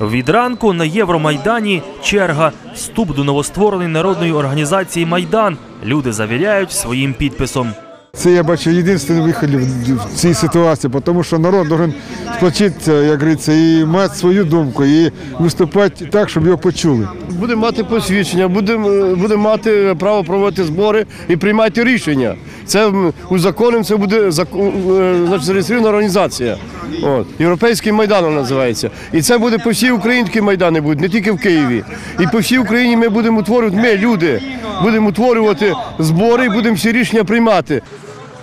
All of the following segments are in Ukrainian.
Від ранку на Євромайдані черга. Вступ до новоствореної народної організації Майдан. Люди завіряють своїм підписом. Це я бачу єдиний вихід в цій ситуації, тому що народ має сплочитися, як говориться, і мати свою думку, і виступати так, щоб його почули. Будемо мати посвідчення, будемо будемо мати право проводити збори і приймати рішення. Це узаконимо, це буде е, значить, зареєстрована організація. От. Європейський майдан називається. І це буде по всій українській майдани будуть, не тільки в Києві. І по всій Україні ми будемо утворювати, ми, люди, будемо утворювати збори і будемо всі рішення приймати.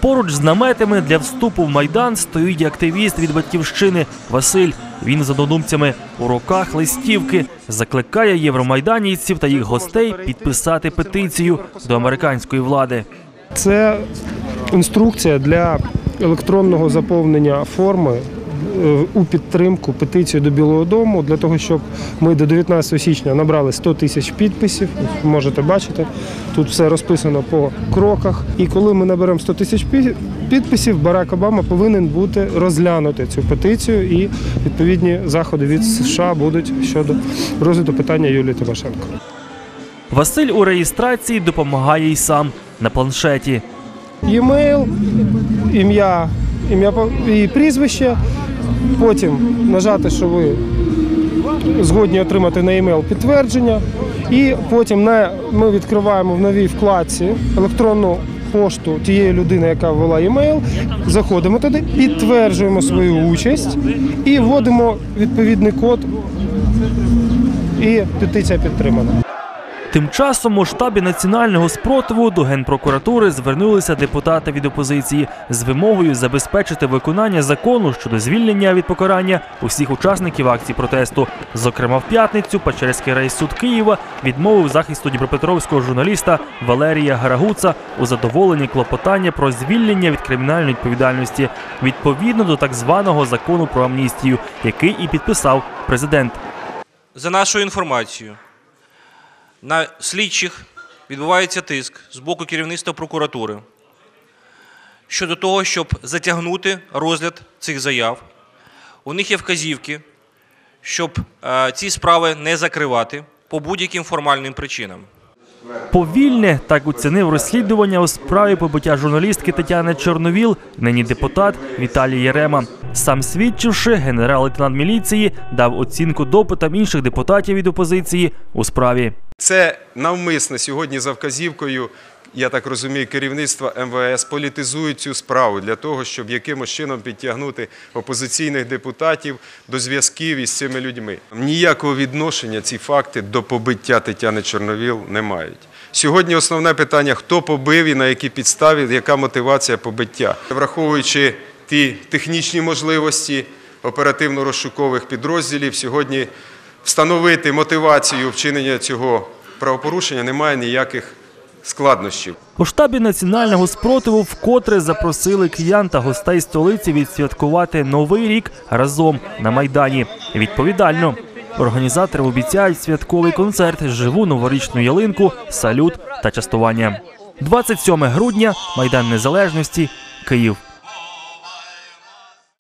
Поруч з наметами для вступу в майдан стоїть активіст від батьківщини Василь. Він за однодумцями у руках листівки закликає євромайданівців та їх гостей підписати петицію до американської влади. Це інструкція для електронного заповнення форми е, у підтримку петиції до Білого Дому для того, щоб ми до 19 січня набрали 100 тисяч підписів. Можете бачити, тут все розписано по кроках. І коли ми наберемо 100 тисяч підписів, Барак Обама повинен бути розглянути цю петицію, і відповідні заходи від США будуть щодо розгляду питання Юлії Тимошенко. Василь у реєстрації допомагає й сам на планшеті. E-mail, ім'я, ім'я і прізвище. Потім нажати, що ви згодні отримати на e-mail підтвердження. І потім на, ми відкриваємо в новій вкладці електронну пошту тієї людини, яка ввела e-mail, заходимо туди, підтверджуємо свою участь і вводимо відповідний код. І петиція підтримана. Тим часом у штабі національного спротиву до генпрокуратури звернулися депутати від опозиції з вимогою забезпечити виконання закону щодо звільнення від покарання усіх учасників акції протесту. Зокрема, в п'ятницю Печерський райсуд Києва відмовив захисту дніпропетровського журналіста Валерія Гарагуца у задоволенні клопотання про звільнення від кримінальної відповідальності відповідно до так званого закону про амністію, який і підписав президент. За нашою інформацією, на слідчих відбувається тиск з боку керівництва прокуратури щодо того, щоб затягнути розгляд цих заяв. У них є вказівки, щоб е, ці справи не закривати по будь-яким формальним причинам. Повільне так оцінив розслідування у справі побиття журналістки Тетяни Чорновіл, нині депутат Віталій Єрема. Сам свідчивши, генерал-лейтенант міліції дав оцінку допитам інших депутатів від опозиції у справі. Це навмисно сьогодні за вказівкою, я так розумію, керівництва МВС політизують цю справу для того, щоб якимось чином підтягнути опозиційних депутатів до зв'язків із цими людьми. Ніякого відношення ці факти до побиття Тетяни Чорновіл не мають. Сьогодні основне питання: хто побив і на якій підставі, яка мотивація побиття, враховуючи ті технічні можливості оперативно-розшукових підрозділів, сьогодні встановити мотивацію вчинення цього правопорушення немає ніяких складнощів. У штабі національного спротиву вкотре запросили киян та гостей столиці відсвяткувати новий рік разом на майдані. Відповідально. Організатори обіцяють святковий концерт, живу новорічну ялинку, салют та частування. 27 грудня, майдан незалежності, Київ.